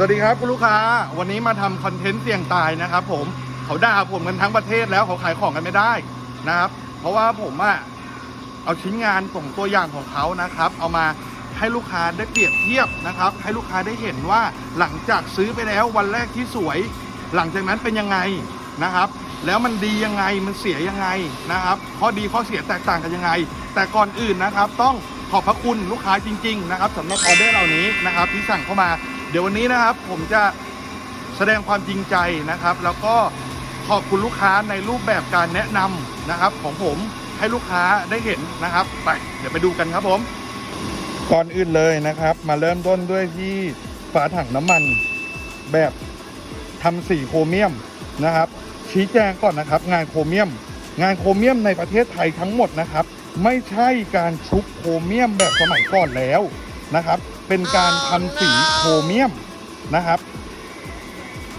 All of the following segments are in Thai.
สวัสดีครับคุณลูกค้า วันนี้มาทำคอนเทนต์เสี่ยงตายนะครับ ผมเขาด่าผมกันทั้งประเทศแล้วเขาขายของกันไม่ได้นะครับ เพราะว่าผมอะเอาชิ้นงานส่งตัวอย่างของเขานะครับ เอามาให้ลูกค้าได้เปรียบเทียบนะครับ ให้ลูกค้าได้เห็นว่าหลังจากซื้อไปแล้ววันแรกที่สวย หลังจากนั้นเป็นยังไงนะครับ แล้วมันดียังไงมันเสียยังไงนะครับข้อดีข้อเสียแตกต่างกันยังไง แต่ก่อนอื่นนะครับ ต้องขอบพระคุณลูกค้าจริง ๆ นะครับสำหรับออเดอร์เหล่านี้นะครับที่สั่งเข้ามา เดี๋ยววันนี้นะครับผมจะแสดงความจริงใจนะครับ แล้วก็ขอบคุณลูกค้าในรูปแบบการแนะนำนะครับ ของผมให้ลูกค้าได้เห็นนะครับไปเดี๋ยวไปดูกันครับผม ก่อนอื่นเลยนะครับ มาเริ่มต้นด้วยที่ฝาถังน้ำมันแบบทำสีโครเมียมนะครับ ชี้แจงก่อนนะครับ งานโครเมียม งานโครเมียมในประเทศไทยทั้งหมดนะครับ ไม่ใช่การชุบโครเมียมแบบสมัยก่อนแล้วนะครับ เป็นการทำสีโครเมียมนะครับ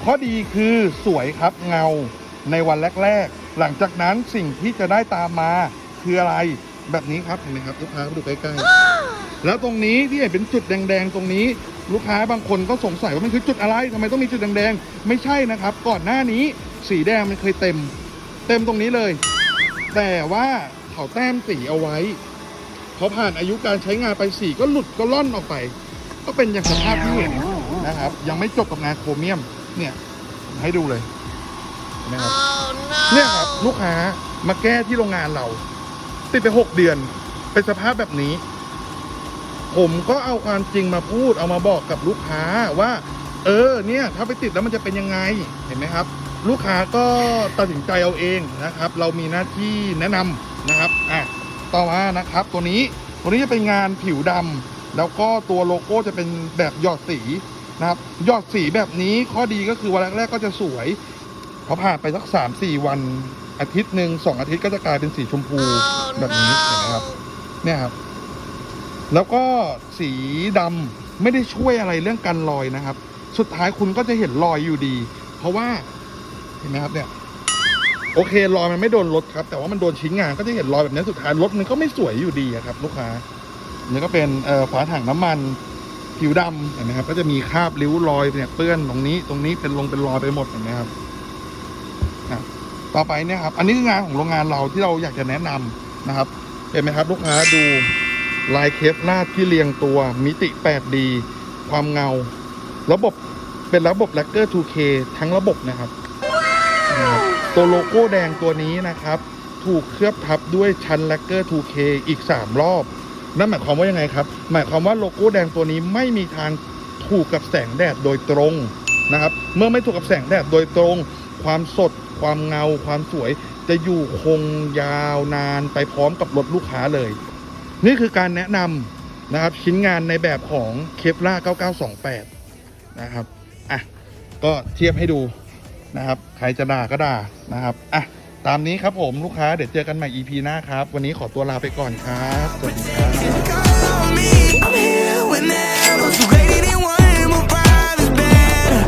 ข้อดีคือสวยครับเงาในวันแรก ๆ หลังจากนั้นสิ่งที่จะได้ตามมาคืออะไรแบบนี้ครับเห็นไหมครับลูกค้าดูใกล้ๆแล้วตรงนี้ที่เห็นเป็นจุดแดงๆ ตรงนี้ ลูกค้าบางคนก็สงสัยว่ามันคือจุดอะไรทำไมต้องมีจุดแดงๆ ไม่ใช่นะครับ ก่อนหน้านี้สีแดงมันเคยเต็ม เต็มตรงนี้เลย แต่ว่าเขาแต้มสีเอาไว้พอผ่านอายุการใช้งานไปสีก็หลุดก็ล่อนออกไป ก็เป็นอย่างสภาพที่เห็นนะครับ ยังไม่จบกับงานโครเมียมเนี่ยผมให้ดูเลยเห็นะครับ เนี่ยครับลูกค้ามาแก้ที่โรงงานเรา ติดไปหกเดือน เป็นสภาพแบบนี้ ผมก็เอาความจริงมาพูดเอามาบอกกับลูกค้าว่า เออเนี่ย ถ้าไปติดแล้วมันจะเป็นยังไงเห็นไหมครับ ลูกค้าก็ตัดสินใจเอาเองนะครับ เรามีหน้าที่แนะนำนะครับอะต่อมานะครับ ตัวนี้ตัวนี้จะเป็นงานผิวดำ แล้วก็ตัวโลโก้จะเป็นแบบหยอดสีนะครับหยอดสีแบบนี้ข้อดีก็คือวันแรกๆก็จะสวยพอผ่านไปสักสามสี่วันอาทิตย์หนึ่งสองอาทิตย์ก็จะกลายเป็นสีชมพูแบบนี้เห็นไหมครับ เนี่ยครับ แล้วก็สีดำไม่ได้ช่วยอะไรเรื่องกันรอยนะครับ สุดท้ายคุณก็จะเห็นรอยอยู่ดี เพราะว่าเห็นไหมครับเนี่ยโอเครอยมันไม่โดนรถครับ แต่ว่ามันโดนชิ้นงานก็จะเห็นรอยแบบนี้สุดท้ายรถมันก็ไม่สวยอยู่ดีอะครับ ลูกค้า นี่ก็เป็นเอ่อฝาถังน้ำมันผิวดำเห็นไหมครับ ก็จะมีคราบริ้วรอยเนี่ยเปื้อนตรงนี้ตรงนี้เป็นลงเป็นรอยไปหมดเห็นไหมครับต่อไปเนี่ยครับ อันนี้คืองานของโรงงานเราที่เราอยากจะแนะนำนะครับ เห็นไหมครับ ลูกค้าดูลายเคปลาดที่เรียงตัวมิติ 8D ความเงา ระบบเป็นระบบ l ลกเกอร์ 2K ทั้งระบบนะครับนะครับ ตัวโลโก้แดงตัวนี้นะครับ ถูกเคลือบทับด้วยชั้น l ลกเกอร์ 2K อีก 3 รอบ นั่นหมายความว่ายังไงครับ หมายความว่าโลโก้แดงตัวนี้ไม่มีทางถูกกับแสงแดดโดยตรงนะครับ เมื่อไม่ถูกกับแสงแดดโดยตรง ความสด ความเงา ความสวย จะอยู่คงยาวนานไปพร้อมกับรถลูกค้าเลย นี่คือการแนะนำนะครับชิ้นงานในแบบของเคปล่า9928 นะครับ อะ ก็เทียบให้ดูนะครับ ใครจะด่าก็ด่านะครับ อะ ตามนี้ครับผมลูกค้าเดี๋ยวเจอกันใหม่ EP หน้าครับ วันนี้ขอตัวลาไปก่อนครับ สวัสดีครับ